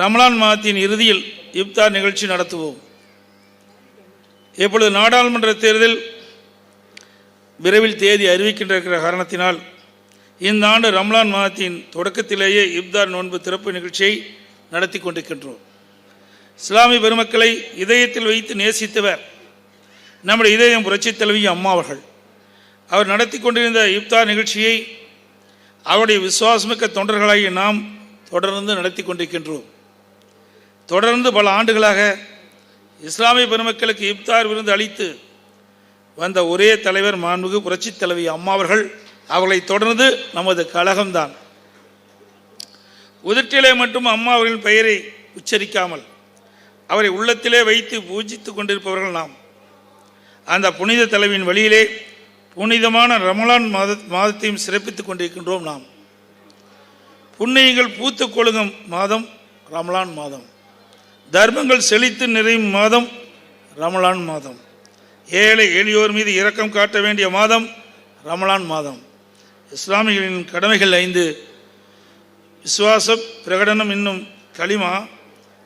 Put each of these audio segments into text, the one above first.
ரமலான் மாதத்தின் இறுதியில் இப்தார் நிகழ்ச்சி நடத்துவோம். இப்பொழுது நாடாளுமன்ற தேர்தல் விரைவில் தேதி அறிவிக்கின்ற காரணத்தினால் இந்த ஆண்டு ரம்லான் மாதத்தின் தொடக்கத்திலேயே இப்தார் நோன்பு திறப்பு நிகழ்ச்சியை நடத்தி கொண்டிருக்கின்றோம். இஸ்லாமிய பெருமக்களை இதயத்தில் வைத்து நேசித்தவர் நம்முடைய இதயம் புரட்சி தலைவி அம்மா அவர்கள். அவர் நடத்தி கொண்டிருந்த இப்தார் நிகழ்ச்சியை அவருடைய விசுவாசமிக்க தொண்டர்களாகிய நாம் தொடர்ந்து நடத்தி கொண்டிருக்கின்றோம். தொடர்ந்து பல ஆண்டுகளாக இஸ்லாமிய பெருமக்களுக்கு இப்தார் விருந்து அளித்து வந்த ஒரே தலைவர் மாண்புகு புரட்சித் தலைவி அம்மா அவர்கள் அவர்களை தொடர்ந்து நமது கழகம்தான். உதட்டிலே மட்டும் அம்மா அவர்களின் பெயரை உச்சரிக்காமல் அவரை உள்ளத்திலே வைத்து பூஜித்து கொண்டிருப்பவர்கள் நாம். அந்த புனித தலைவியின் வழியிலே புனிதமான ரமலான் மாத மாதத்தையும் சிறப்பித்துக் கொண்டிருக்கின்றோம் நாம். புண்ணியங்கள் பூத்து கொழுங்கும் மாதம் ரமலான் மாதம். தர்மங்கள் செழித்து நிறையும் மாதம் ரமலான் மாதம். ஏழை எளியோர் மீது இரக்கம் காட்ட வேண்டிய மாதம் ரமலான் மாதம். இஸ்லாமியர்களின் கடமைகள் ஐந்து. விசுவாச பிரகடனம் என்னும் களிமா.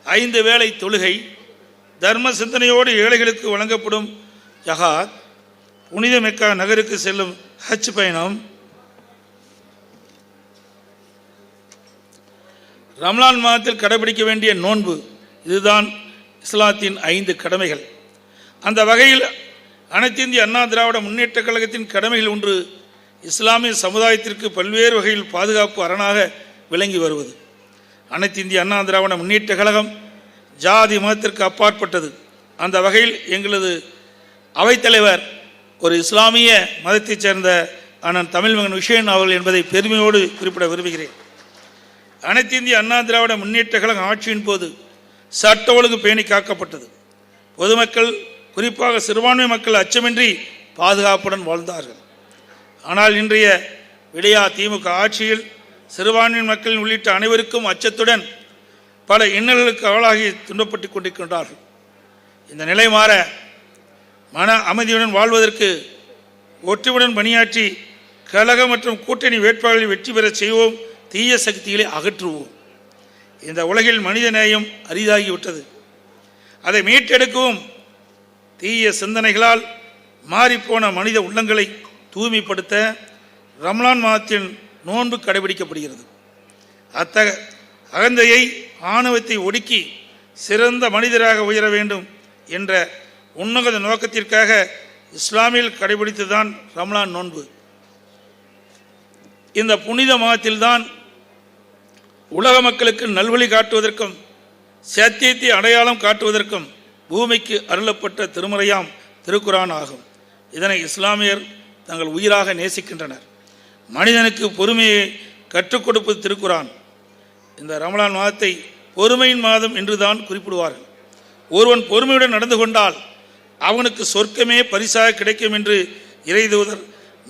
ஐந்து வேளை தொழுகை தர்ம சிந்தனையோடு ஏழைகளுக்கு வழங்கப்படும் ஜஹாத் புனித மெக்கா நகருக்கு செல்லும் ஹஜ் பயணம். ரம்லான் மாதத்தில் கடைபிடிக்க வேண்டிய நோன்பு. இதுதான் இஸ்லாத்தின் ஐந்து கடமைகள். அந்த வகையில் அனைத்து இந்திய அண்ணா திராவிட முன்னேற்றக் கழகத்தின் கடமைகள் ஒன்று இஸ்லாமிய சமுதாயத்திற்கு பல்வேறு வகையில் பாதுகாப்பு அரணாக விளங்கி வருவது. அனைத்து இந்திய அண்ணா திராவிட முன்னேற்றக் கழகம் ஜாதி மதத்திற்கு அப்பாற்பட்டது. அந்த வகையில் எங்களது அவைத்தலைவர் ஒரு இஸ்லாமிய மதத்தைச் சேர்ந்த அண்ணன் தமிழ்மகன் விஷயன் அவர்கள் என்பதை பெருமையோடு குறிப்பிட விரும்புகிறேன். அனைத்து இந்திய அண்ணா திராவிட முன்னேற்ற கழகம் ஆட்சியின் போது சட்ட ஒழுங்கு பேணி காக்கப்பட்டது. பொதுமக்கள் குறிப்பாக சிறுபான்மை மக்கள் அச்சமின்றி பாதுகாப்புடன் வாழ்ந்தார்கள். ஆனால் இன்றைய விடையா திமுக ஆட்சியில் சிறுபான்மை மக்கள் உள்ளிட்ட அனைவருக்கும் அச்சத்துடன் பல இன்னல்களுக்கு அவளாகி துன்பப்பட்டு கொண்டிருக்கின்றார்கள். இந்த நிலை மாற மன அமைதியுடன் வாழ்வதற்கு ஒற்றுமையுடன் பணியாற்றி கழக மற்றும் கூட்டணி வேட்பாளர்களை வெற்றி பெறச் செய்வோம். தீய சக்திகளை அகற்றுவோம். இந்த உலகில் மனித நேயம் அரிதாகிவிட்டது. அதை மீட்டெடுக்கவும் தீய சிந்தனைகளால் மாறிப்போன மனித உள்ளங்களை தூய்மைப்படுத்த ரம்லான் மாதத்தின் நோன்பு கடைபிடிக்கப்படுகிறது. அத்தக அகந்தையை ஆணவத்தை ஒடுக்கி சிறந்த மனிதராக உயர வேண்டும் என்ற உன்னத நோக்கத்திற்காக இஸ்லாமியில் கடைபிடித்துதான் ரம்லான் நோன்பு. இந்த புனித மாதத்தில்தான் உலக மக்களுக்கு நல்வழி காட்டுவதற்கும் சத்தியத்தை அடையாளம் காட்டுவதற்கும் பூமிக்கு அருளப்பட்ட திருமறையாம் திருக்குரான் ஆகும். இதனை இஸ்லாமியர் தங்கள் உயிராக நேசிக்கின்றனர். மனிதனுக்கு பொறுமையை கற்றுக் கொடுப்பது திருக்குரான். இந்த ரமலான் மாதத்தை பொறுமையின் மாதம் என்றுதான் குறிப்பிடுவார்கள். ஒருவன் பொறுமையுடன் நடந்து கொண்டால் அவனுக்கு சொர்க்கமே பரிசாக கிடைக்கும் என்று இறைதூதர்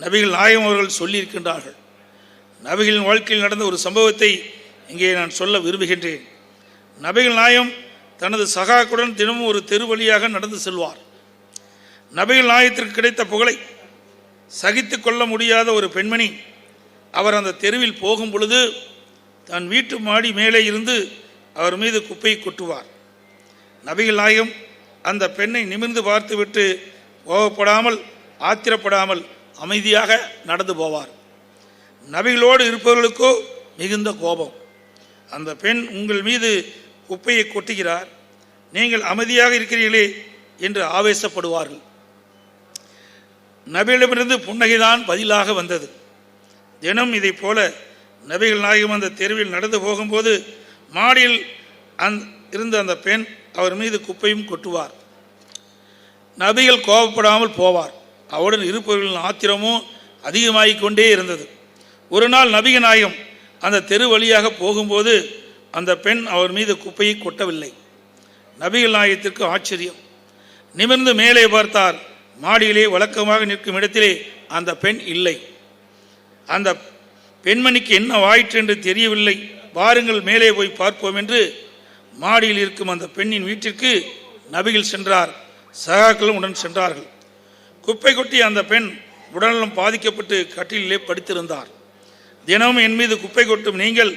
நபிகள் நாயகம் அவர்கள் சொல்லியிருக்கின்றார்கள். நபிகளின் வாழ்க்கையில் நடந்த ஒரு சம்பவத்தை இங்கே நான் சொல்ல விரும்புகின்றேன். நபிகள் நாயம் தனது சகாக்குடன் தினமும் ஒரு தெரு வழியாக நடந்து செல்வார். நபிகள் நாயத்திற்கு கிடைத்த புகழை சகித்து கொள்ள முடியாத ஒரு பெண்மணி அவர் அந்த தெருவில் போகும் பொழுது தன் வீட்டு மாடி மேலே இருந்து அவர் மீது குப்பையை கொட்டுவார். நபிகள் நாயகம் அந்த பெண்ணை நிமிர்ந்து பார்த்துவிட்டு கோபப்படாமல் ஆத்திரப்படாமல் அமைதியாக நடந்து போவார். நபிகளோடு இருப்பவர்களுக்கோ மிகுந்த கோபம். அந்த பெண் உங்கள் மீது குப்பையை கொட்டுகிறார். நீங்கள் அமைதியாக இருக்கிறீர்களே என்று ஆவேசப்படுவார்கள். நபிகளிடமிருந்து புன்னகைதான் பதிலாக வந்தது. தினம் இதைப் போல நபிகள் நாயகம் அந்த தெருவில் நடந்து போகும்போது மாடியில் அந் இருந்த அந்த பெண் அவர் மீது குப்பையும் கொட்டுவார். நபிகள் கோபப்படாமல் போவார். அவருடன் இருப்பவர்களின் ஆத்திரமும் அதிகமாகிக் கொண்டே இருந்தது. ஒரு நாள் நபிக நாயகம் அந்த தெரு வழியாக போகும்போது அந்த பெண் அவர் மீது குப்பையை கொட்டவில்லை. நபிகள் நாயகத்திற்கு ஆச்சரியம். நிமிர்ந்து மேலே பார்த்தார். மாடியிலே வழக்கமாக நிற்கும் இடத்திலே அந்த பெண் இல்லை. அந்த பெண்மணிக்கு என்ன வாயிற்று என்று தெரியவில்லை. வாருங்கள் மேலே போய் பார்ப்போம் என்று மாடியில் இருக்கும் அந்த பெண்ணின் வீட்டிற்கு நபிகள் சென்றார். சகாக்களும் உடன் சென்றார்கள். குப்பை கொட்டி அந்த பெண் உடல்நலம் பாதிக்கப்பட்டு கட்டிலே படுத்திருந்தார். தினமும் என் மீது குப்பை கொட்டும் நீங்கள்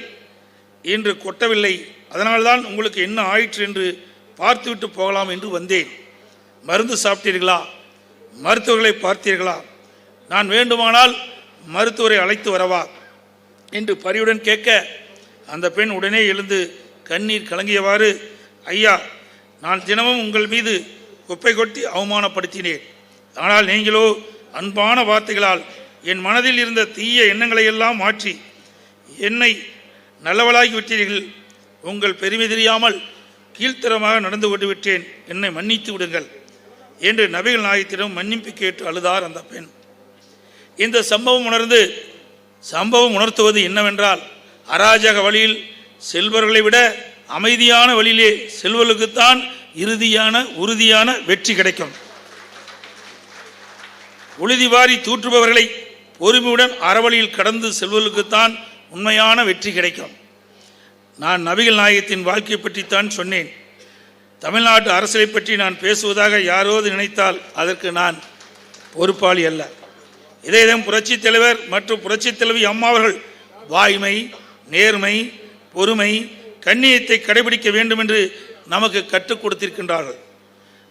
இன்று கொட்டவில்லை. அதனால்தான் உங்களுக்கு என்ன ஆயிற்று என்று பார்த்துவிட்டு போகலாம் என்று வந்தேன். மருந்து சாப்பிட்டீர்களா? மருத்துவர்களை பார்த்தீர்களா? நான் வேண்டுமானால் மருத்துவரை அழைத்து வரவா? என்று பரியுடன் கேட்க அந்த பெண் உடனே எழுந்து கண்ணீர் கலங்கியவாறு ஐயா நான் தினமும் உங்கள் மீது குப்பை கொட்டி அவமானப்படுத்தினேன். ஆனால் நீங்களோ அன்பான வார்த்தைகளால் என் மனதில் இருந்த தீய எண்ணங்களை எல்லாம் மாற்றி என்னை நல்லவளாகி விட்டீர்கள். உங்கள் பெருமை தெரியாமல் கீழ்த்தரமாக நடந்து கொண்டு விட்டேன். என்னை மன்னித்து விடுங்கள் என்று நபிகள் நாயகத்திடம் மன்னிப்பு கேட்டு அழுதார் அந்த பெண். இந்த சம்பவம் உணர்ந்து சம்பவம் உணர்த்துவது என்னவென்றால் அராஜக வழியில் செல்வர்களை விட அமைதியான வழியிலே செல்வர்களுக்குத்தான் இறுதியான உறுதியான வெற்றி கிடைக்கும். உழுதி வாரி தூற்றுபவர்களை பொறுமையுடன் அறவழியில் கடந்து செல்வதற்குத்தான் உண்மையான வெற்றி கிடைக்கும். நான் நபிகள் நாயகத்தின் வாழ்க்கை பற்றித்தான் சொன்னேன். தமிழ்நாட்டு அரசியலை பற்றி நான் பேசுவதாக யாரோது நினைத்தால் அதற்கு நான் பொறுப்பாளி அல்ல. இதேதம் புரட்சித் தலைவர் மற்றும் புரட்சித் தலைவி அம்மாவர்கள் வாய்மை நேர்மை பொறுமை கண்ணியத்தை கடைபிடிக்க வேண்டும் என்று நமக்கு கற்றுக் கொடுத்திருக்கின்றார்கள்.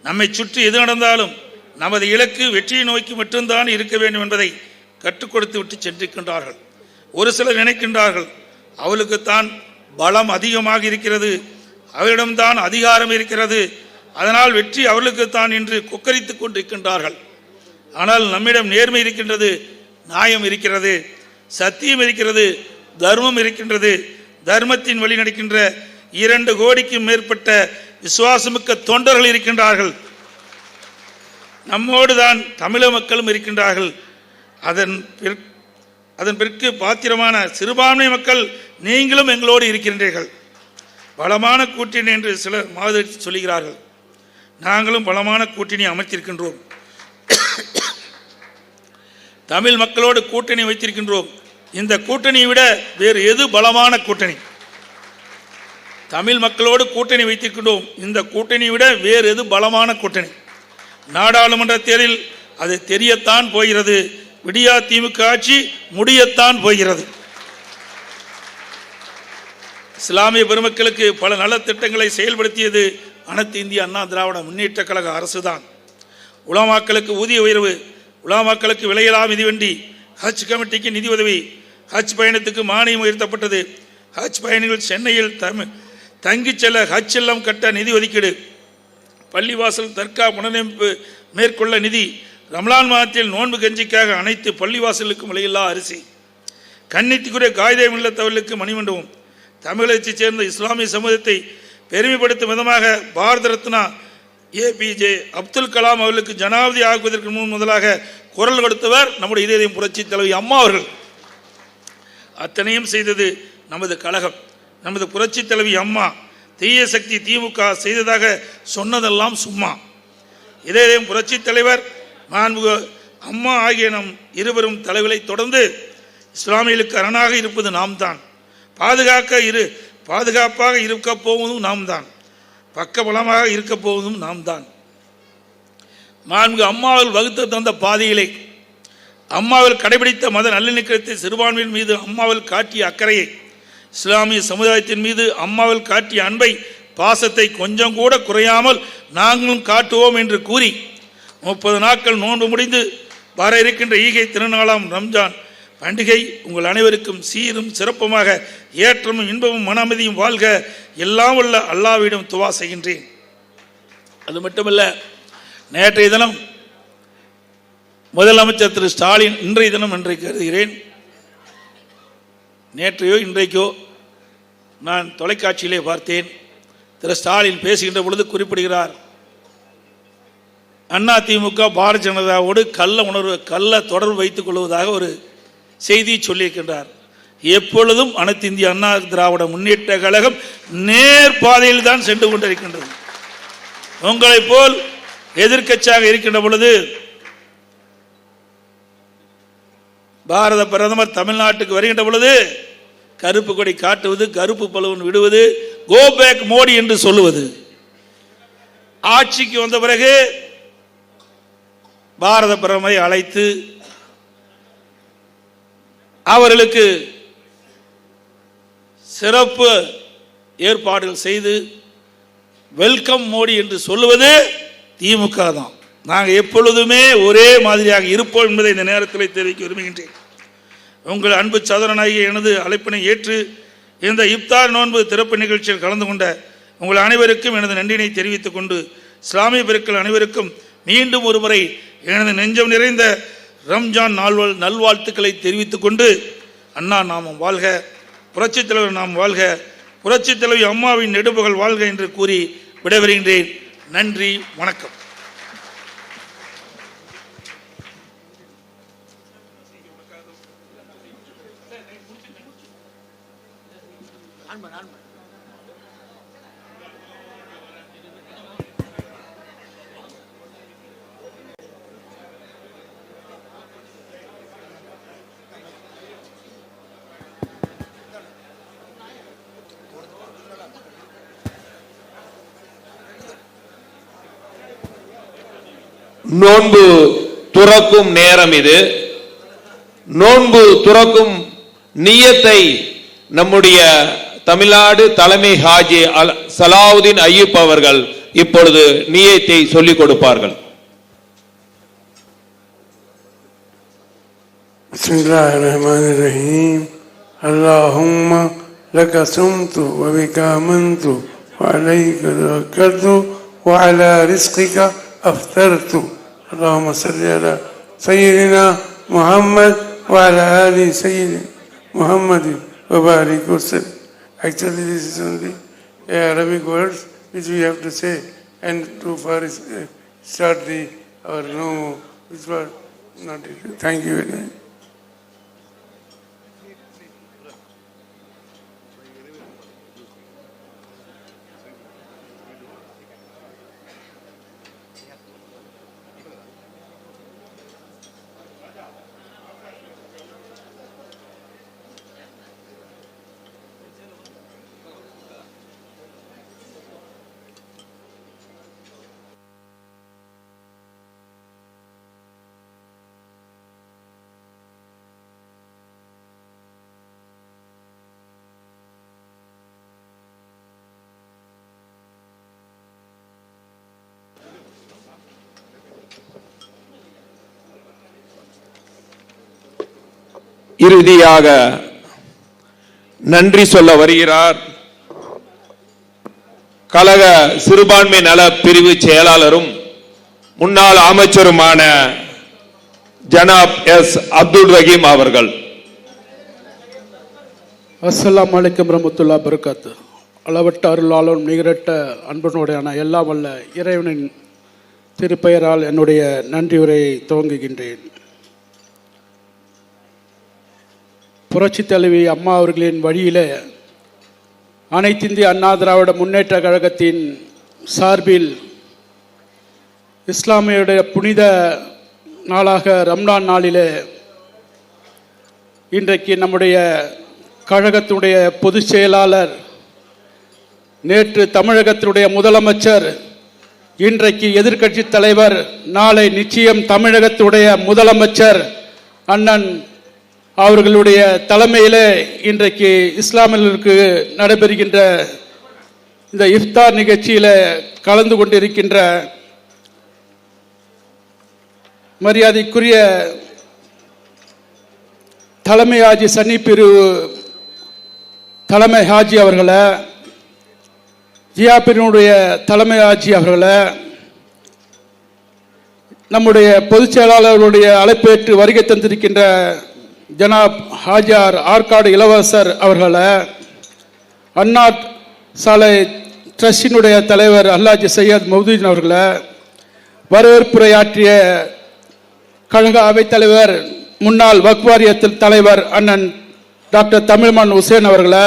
நம்மை சுற்றி எது நடந்தாலும் நமது இலக்கு வெற்றியை நோக்கி மட்டும்தான் இருக்க வேண்டும் என்பதை கற்றுக் கொடுத்து விட்டு சென்றிருக்கின்றார்கள். ஒரு சிலர் நினைக்கின்றார்கள் அவளுக்குத்தான் பலம் அதிகமாக இருக்கிறது அவரிடம்தான் அதிகாரம் இருக்கிறது அதனால் வெற்றி அவர்களுக்குத்தான் என்று கொக்கரித்துக் கொண்டிருக்கின்றார்கள். ஆனால் நம்மிடம் நேர்மை இருக்கின்றது நியாயம் இருக்கிறது சத்தியம் இருக்கிறது தர்மம் இருக்கின்றது தர்மத்தின் வழி நடக்கின்ற இரண்டு கோடிக்கும் மேற்பட்ட விசுவாசமிக்க தொண்டர்கள் இருக்கின்றார்கள். நம்மோடு தான் தமிழக மக்களும் இருக்கின்றார்கள். அதன் பிற் அதன் பிற்கு பாத்திரமான சிறுபான்மை மக்கள் நீங்களும் எங்களோடு இருக்கின்றீர்கள் பலமான கூட்டணி என்று சிலர் மாதிரி சொல்கிறார்கள். நாங்களும் பலமான கூட்டணி அமைத்திருக்கின்றோம். தமிழ் மக்களோடு கூட்டணி வைத்திருக்கின்றோம். இந்த கூட்டணியை விட வேறு எது பலமான கூட்டணி? தமிழ் மக்களோடு கூட்டணி வைத்திருக்கின்றோம். இந்த கூட்டணியை விட வேறு எது பலமான கூட்டணி? நாடாளுமன்ற தேர்தலில் அது தெரியத்தான் போகிறது. விடியா திமுக ஆட்சி முடியத்தான் போகிறது. இஸ்லாமிய பெருமக்களுக்கு பல நலத்திட்டங்களை செயல்படுத்தியது அனைத்து இந்திய அண்ணா திராவிட முன்னேற்ற கழக அரசுதான். உலமாக்களுக்கு ஊதிய உயர்வு உலமாக்களுக்கு விலையில்லா மிதிவண்டி ஹஜ் கமிட்டிக்கு நிதி உதவி ஹஜ் பயணத்துக்கு மானியம் உயர்த்தப்பட்டது. ஹஜ் பயணிகள் சென்னையில் தமிழ் தங்கிச் செல்ல ஹஜ் இல்லம் கட்ட நிதி ஒதுக்கீடு பள்ளிவாசல் தர்கா புனரமைப்பு மேற்கொள்ள நிதி ரம்லான் மாதத்தில் நோன்பு கஞ்சிக்காக அனைத்து பள்ளிவாசலுக்கும் விலையில்லா அரிசி. கண்ணித்திக்குரிய காகிதம் இல்லத்தவர்களுக்கு மணிமண்டபம். தமிழகத்தைச் சேர்ந்த இஸ்லாமிய சமூகத்தை பெருமைப்படுத்தும் விதமாக பாரத ரத்னா ஏபிஜே அப்துல் கலாம் அவர்களுக்கு ஜனாதிபதி ஆக்குவதற்கு முன் முதலாக குரல் கொடுத்தவர் நம்முடைய இதயம் புரட்சி தலைவி அம்மா அவர்கள். அத்தனையும் செய்தது நமது கழகம். நமது புரட்சி தலைவி அம்மா தீய சக்தி திமுக செய்ததாக சொன்னதெல்லாம் சும்மா. இதயம் புரட்சி தலைவர் மாண்புக அம்மா ஆகிய நம் இருவரும் தலைவலை தொடர்ந்து இஸ்லாமியர்களுக்கு அரணாக இருப்பது நாம் தான் பாதுகாக்க இரு பாதுகாப்பாக இருக்க போவதும் நாம் தான் பக்கபலமாக இருக்க போவதும் நாம் தான் மாண்புக அம்மாவில் வகுத்து தந்த பாதையிலே அம்மாவில் கடைபிடித்த மத நல்லிணக்கத்தை சிறுபான்மையின் மீது அம்மாவில் காட்டிய அக்கறையை இஸ்லாமிய சமுதாயத்தின் மீது அம்மாவில் காட்டிய அன்பை பாசத்தை கொஞ்சம் கூட குறையாமல் நாங்களும் காட்டுவோம் என்று கூறி முப்பது நாட்கள் நோன்பு முடிந்து வர இருக்கின்ற ஈகை திருநாளாம் ரம்ஜான் பண்டிகை உங்கள் அனைவருக்கும் சீரும் சிறப்புமாக ஏற்றமும் இன்பமும் மன அமைதியும் வாழ்க. எல்லாம் உள்ள அல்லாவிடம் துவா செய்கின்றேன். அது மட்டுமல்ல நேற்றைய தினம் முதலமைச்சர் திரு ஸ்டாலின் இன்றைய தினம் என்று கருதுகிறேன். நேற்றையோ இன்றைக்கோ நான் தொலைக்காட்சியிலே பார்த்தேன். திரு ஸ்டாலின் பேசுகின்ற பொழுது குறிப்பிடுகிறார் அண்ணா திமுக பாரதிய ஜனதாவோடு கள்ள உணர்வு கள்ள தொடர்பு வைத்துக் கொள்வதாக ஒரு செய்தியை சொல்லியிருக்கின்றார். எப்பொழுதும் அனைத்து இந்திய அண்ணா திராவிட முன்னேற்ற கழகம் நேர் பாதையில் தான் சென்று கொண்டிருக்கின்றது. உங்களைப் போல் எதிர்க்கட்சியாக இருக்கின்ற பொழுது பாரத பிரதமர் தமிழ்நாட்டுக்கு வருகின்ற பொழுது கருப்பு கொடி காட்டுவது கருப்பு பலவன் விடுவது கோ பேக் மோடி என்று சொல்லுவது. ஆட்சிக்கு வந்த பிறகு பாரத பிரதமரை அழைத்து அவர்களுக்கு சிறப்பு ஏற்பாடுகள் செய்து வெல்கம் மோடி என்று சொல்லுவது திமுக தான். நாங்கள் எப்பொழுதுமே ஒரே மாதிரியாக இருப்போம் என்பதை இந்த நேரத்தில் தெரிவிக்க விரும்புகின்றேன். உங்கள் அன்பு சதுரனாகிய எனது அழைப்பினை ஏற்று இந்த இப்தார் நோன்பு திறப்பு நிகழ்ச்சியில் கலந்து கொண்ட உங்கள் அனைவருக்கும் எனது நன்றினை தெரிவித்துக் கொண்டு இஸ்லாமிய பெருக்கள் அனைவருக்கும் மீண்டும் ஒருமுறை எனது நெஞ்சம் நிறைந்த ரம்ஜான் நால்வல் நல்வாழ்த்துக்களை தெரிவித்துக் கொண்டு அண்ணா நாமம் வாழ்க புரட்சித் தலைவர் நாம் வாழ்க புரட்சித் தலைவி அம்மாவின் நெடுபுகள் வாழ்க என்று கூறி விடைபெறுகின்றேன். நன்றி வணக்கம். நோன்பு துறக்கும் நேரம் இது நோன்பு துறக்கும் நியத்தை நம்முடைய தமிழ்நாடு தலைமை ஹாஜி அல் சலாவுதீன் ஐயூப் அவர்கள் இப்பொழுது நியத்தை சொல்லிக் கொடுப்பார்கள் بسم الله الرحمن الرحيم اللهم لك صمت وبك آمنت وعليك توكلت وعلى رزقك أفطرت اللهم صل على سيدنا محمد وعلى آل سيدنا محمد وبارك وسلم Actually, this is only Arabic words which we have to say and to first uh, start the our no which was not thank you இறுதியாக நன்றி சொல்ல வருகிறார். கழக சிறுபான்மை நல பிரிவு செயலாளரும் முன்னாள் அமைச்சருமான ஜனாப் எஸ். அப்துல் ரஹீம் அவர்கள். அஸ்லாம் வலைக்கம் ரமத்துல்லா பருக்காத்து அளவட்ட அருளாலும் நிகரட்ட அன்பனுடையான எல்லாம் வல்ல இறைவனின் திருப்பெயரால் என்னுடைய நன்றி உரையை துவங்குகின்றேன். புரட்சித் தலைவி அம்மா அவர்களின் வழியிலே அனைத்திந்திய அண்ணா திராவிட முன்னேற்ற கழகத்தின் சார்பில் இஸ்லாமியுடைய புனித நாளாக ரம்லான் நாளிலே இன்றைக்கு நம்முடைய கழகத்தினுடைய பொதுச் செயலாளர் நேற்று தமிழகத்தினுடைய முதலமைச்சர் இன்றைக்கு எதிர்க்கட்சி தலைவர் நாளை நிச்சயம் தமிழகத்துடைய முதலமைச்சர் அண்ணன் அவர்களுடைய தலைமையில் இன்றைக்கு இஸ்லாமியர்களுக்கு நடைபெறுகின்ற இந்த இஃப்தார் நிகழ்ச்சியில் கலந்து கொண்டிருக்கின்ற மரியாதைக்குரிய தலைமை ஹாஜி சன்னி பிரிவு தலைமை ஹாஜி அவர்களை ஜியா தலைமை ஹாஜி அவர்களை நம்முடைய பொதுச் செயலாளர்களுடைய அழைப்பேற்று வருகை தந்திருக்கின்ற ஜனாப் ஹாஜார் ஆற்காடு இளவரசர் அவர்களை அண்ணா சாலை ட்ரஸ்டினுடைய தலைவர் அல்லாஜி சையத் மௌதீன் அவர்களை வரவேற்புரையாற்றிய கழக அவைத்தலைவர் முன்னாள் வக்வாரியத்தில் தலைவர் அண்ணன் டாக்டர் தமிழ்மான் உசேன் அவர்களை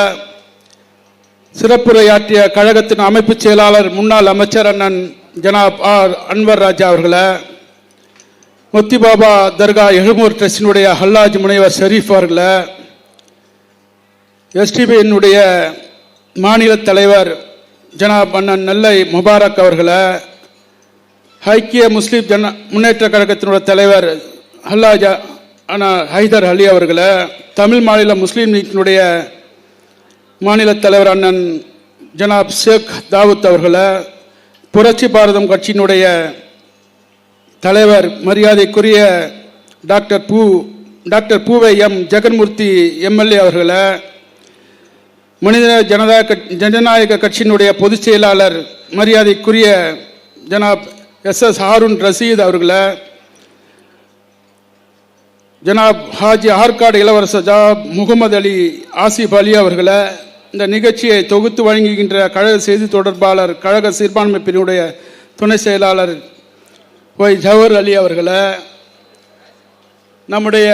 சிறப்புரையாற்றிய கழகத்தின் அமைப்பு செயலாளர் முன்னாள் அமைச்சர் அண்ணன் ஜனாப் ஆர். அன்வர் ராஜா அவர்களை முத்தி பாபா தர்கா எழுமூர் ட்ரஸ்டினுடைய ஹல்லாஜ் முனைவர் ஷரீஃப் அவர்களை எஸ்டிபியினுடைய மாநில தலைவர் ஜனாப் அண்ணன் நெல்லை முபாரக் அவர்களை ஐக்கிய முஸ்லீம் ஜன முன்னேற்ற கழகத்தினுடைய தலைவர் ஹல்லாஜா அண்ணா ஹைதர் அலி அவர்களை தமிழ் மாநில முஸ்லீம் லீக்கினுடைய மாநில தலைவர் அண்ணன் ஜனாப் ஷேக் தாவூத் அவர்களை புரட்சி பாரதம் கட்சியினுடைய தலைவர் மரியாதைக்குரிய டாக்டர் பூ டாக்டர் பூவை எம். ஜெகன்மூர்த்தி எம்எல்ஏ அவர்களை மனித ஜனதா கட்- ஜனநாயக கட்சியினுடைய பொதுச் செயலாளர் மரியாதைக்குரிய ஜனாப் எஸ். எஸ். ஹாரூன் ரசீத் அவர்களை ஜனாப் ஹாஜி ஆற்காடு இளவரசர் ஜாப் முகமது அலி ஆசிப் அலி அவர்களை இந்த நிகழ்ச்சியை தொகுத்து வழங்குகின்ற கழக செய்தி தொடர்பாளர் கழக சிறுபான்மை பிரிவுடைய துணை செயலாளர் ஒய் ஜவஹர் அலி அவர்களை நம்முடைய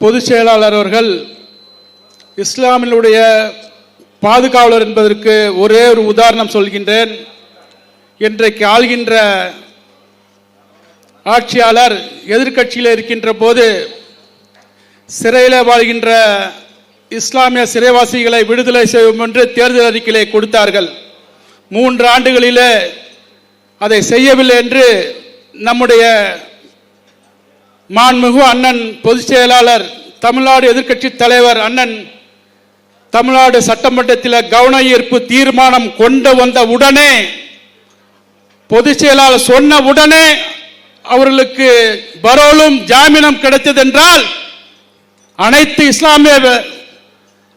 பொதுச் செயலாளர் அவர்கள் இஸ்லாமினுடைய பாதுகாவலர் என்பதற்கு ஒரே ஒரு உதாரணம் சொல்கின்றேன். இன்றைக்கு ஆள்கின்ற ஆட்சியாளர் எதிர்க்கட்சியில் இருக்கின்ற போது சிறையில் வாழ்கின்ற இஸ்லாமிய சிறைவாசிகளை விடுதலை செய்வோம் என்று தேர்தல் அறிக்கையிலே கொடுத்தார்கள். மூன்று ஆண்டுகளிலே அதை செய்யவில்லை என்று நம்முடைய மாண்புமிகு அண்ணன் பொதுச் செயலாளர் தமிழ்நாடு எதிர்க்கட்சி தலைவர் அண்ணன் தமிழ்நாடு சட்டமன்றத்தில் கவன ஈர்ப்பு தீர்மானம் கொண்டு வந்த உடனே பொதுச் செயலாளர் சொன்ன உடனே அவர்களுக்கு பரோலும் ஜாமீனம் கிடைத்ததென்றால் அனைத்து இஸ்லாமிய வ-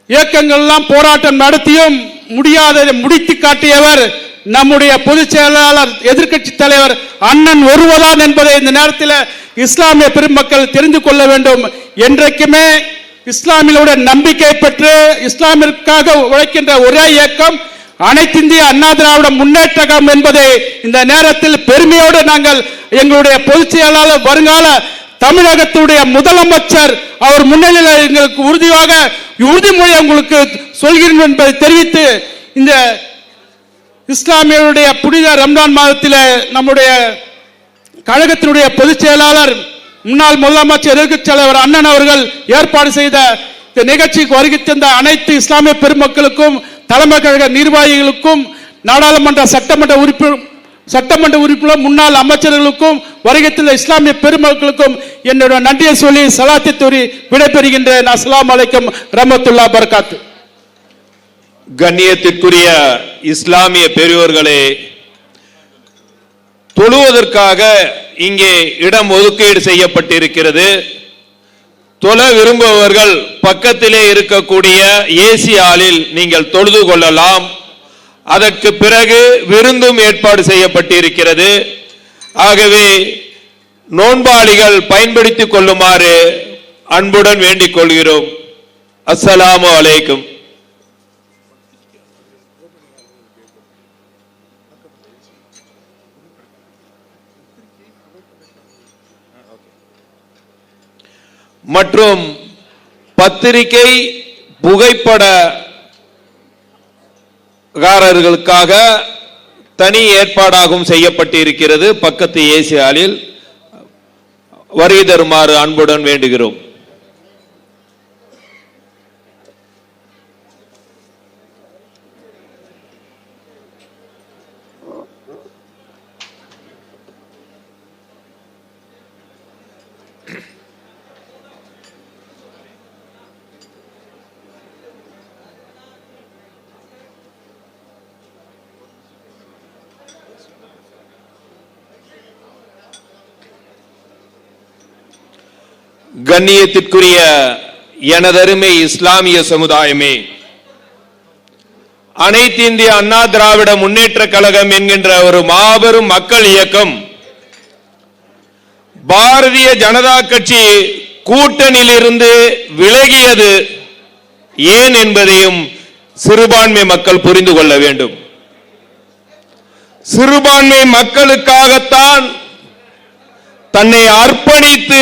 இயக்கங்கள்லாம் போராட்டம் நடத்தியும் முடியாததை முடித்து காட்டியவர் நம்முடைய பொதுச் செயலாளர் எதிர்க்கட்சி தலைவர் அண்ணன் ஒருவதான் என்பதை இந்த நேரத்தில் இஸ்லாமிய பெருமக்கள் தெரிந்து கொள்ள வேண்டும். என்றைக்குமே இஸ்லாமியோட நம்பிக்கை பெற்று இஸ்லாமிற்காக உழைக்கின்ற ஒரே இயக்கம் அனைத்து இந்திய அண்ணா திராவிட முன்னேற்றகம் என்பதை இந்த நேரத்தில் பெருமையோடு நாங்கள் எங்களுடைய பொதுச் செயலாளர் வருங்கால தமிழகத்துடைய முதலமைச்சர் அவர் முன்னிலையில் எங்களுக்கு உறுதியாக உறுதிமொழி உங்களுக்கு சொல்கிறேன் என்பதை தெரிவித்து இந்த இஸ்லாமியருடைய புனித ரம்ஜான் மாதத்தில் நம்முடைய கழகத்தினுடைய பொதுச் செயலாளர் முன்னாள் முதலமைச்சர் எதிர்க்கட்சி தலைவர் அண்ணன் அவர்கள் ஏற்பாடு செய்த இந்த நிகழ்ச்சிக்கு வருகை தந்த அனைத்து இஸ்லாமிய பெருமக்களுக்கும் தலைமை கழக நிர்வாகிகளுக்கும் நாடாளுமன்ற சட்டமன்ற உறுப்பி சட்டமன்ற உறுப்பினர் முன்னாள் அமைச்சர்களுக்கும் வருகை தந்த இஸ்லாமிய பெருமக்களுக்கும் என்னுடைய நன்றியை சொல்லி சலாத்தி தூரி விடைபெறுகின்றேன். அஸ்லாம் வலைக்கம் ரமத்துல்லா பர்காத்து கண்ணியத்திற்குரிய இஸ்லாமிய பெரியோர்களே தொழுவதற்காக இங்கே இடம் ஒதுக்கீடு செய்யப்பட்டிருக்கிறது. தொழ விரும்புபவர்கள் பக்கத்திலே இருக்கக்கூடிய ஏசி ஆளில் நீங்கள் தொழுது கொள்ளலாம். அதற்கு பிறகு விருந்தும் ஏற்பாடு செய்யப்பட்டிருக்கிறது. ஆகவே நோன்பாளிகள் பயன்படுத்திக் கொள்ளுமாறு அன்புடன் வேண்டிக் கொள்கிறோம். அஸ்ஸலாமு அலைக்கும். மற்றும் பத்திரிகை புகைப்படகாரர்களுக்காக தனி ஏற்பாடாகவும் செய்யப்பட்டிருக்கிறது. பக்கத்து ஏசியாலில் வருகை தருமாறு அன்புடன் வேண்டுகிறோம். கண்ணியத்திற்குரிய எனதருமை இஸ்லாமிய சமுதாயமே அனைத்து இந்திய அண்ணா திராவிட முன்னேற்ற கழகம் என்கின்ற ஒரு மாபெரும் மக்கள் இயக்கம் பாரதிய ஜனதா கட்சி கூட்டணியிலிருந்து விலகியது ஏன் என்பதையும் சிறுபான்மை மக்கள் புரிந்து கொள்ள வேண்டும். சிறுபான்மை மக்களுக்காகத்தான் தன்னை அர்ப்பணித்து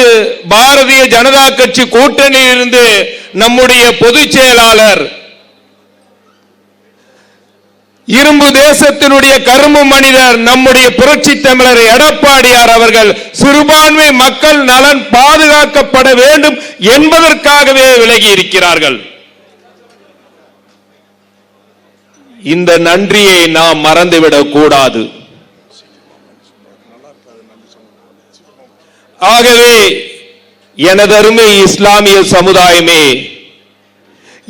பாரதிய ஜனதா கட்சி கூட்டணியிலிருந்து நம்முடைய பொதுச் செயலாளர் இரும்பு தேசத்தினுடைய கரும்பு மனிதர் நம்முடைய புரட்சி தமிழர் எடப்பாடியார் அவர்கள் சிறுபான்மை மக்கள் நலன் பாதுகாக்கப்பட வேண்டும் என்பதற்காகவே விலகி இருக்கிறார்கள். இந்த நன்றியை நாம் மறந்துவிடக் கூடாது ஆகவே எனதருமை இஸ்லாமிய சமுதாயமே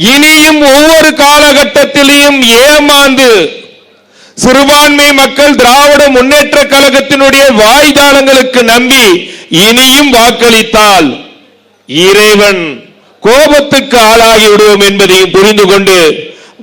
இனியும் ஒவ்வொரு காலகட்டத்திலையும் ஏமாந்து சிறுபான்மை மக்கள் திராவிட முன்னேற்ற கழகத்தினுடைய வாய்தாளங்களுக்கு நம்பி இனியும் வாக்களித்தால் இறைவன் கோபத்துக்கு ஆளாகி விடுவோம் என்பதையும் புரிந்து கொண்டு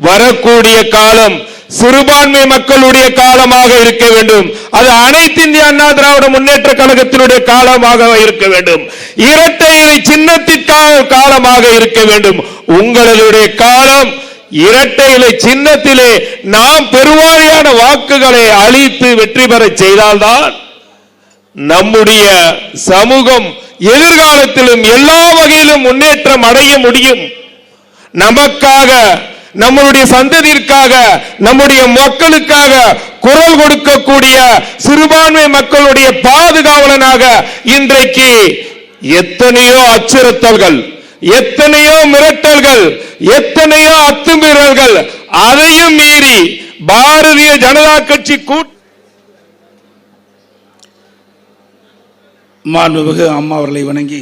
வரக்கூடிய காலம் சிறுபான்மை மக்களுடைய காலமாக இருக்க வேண்டும். அது அனைத்து இந்திய அண்ணா திராவிட முன்னேற்ற கழகத்தினுடைய காலமாக இருக்க வேண்டும். இரட்டை இலை சின்னத்திற்காக காலமாக இருக்க வேண்டும். உங்களுடைய காலம் இரட்டை இலை சின்னத்திலே நாம் பெருவாரியான வாக்குகளை அழித்து வெற்றி பெறச் செய்தால்தான் நம்முடைய சமூகம் எதிர்காலத்திலும் எல்லா வகையிலும் முன்னேற்றம் அடைய முடியும். நமக்காக நம்மளுடைய சந்ததியிற்காக நம்முடைய மக்களுக்காக குரல் கொடுக்கக்கூடிய சிறுபான்மை மக்களுடைய பாதுகாவலனாக இன்றைக்கு எத்தனையோ அச்சுறுத்தல்கள் எத்தனையோ மிரட்டல்கள் எத்தனையோ அத்துமீறல்கள் அதையும் மீறி பாரதிய ஜனதா கட்சி கூட்ட மாண்புமிகு அம்மா அவர்களை வணங்கி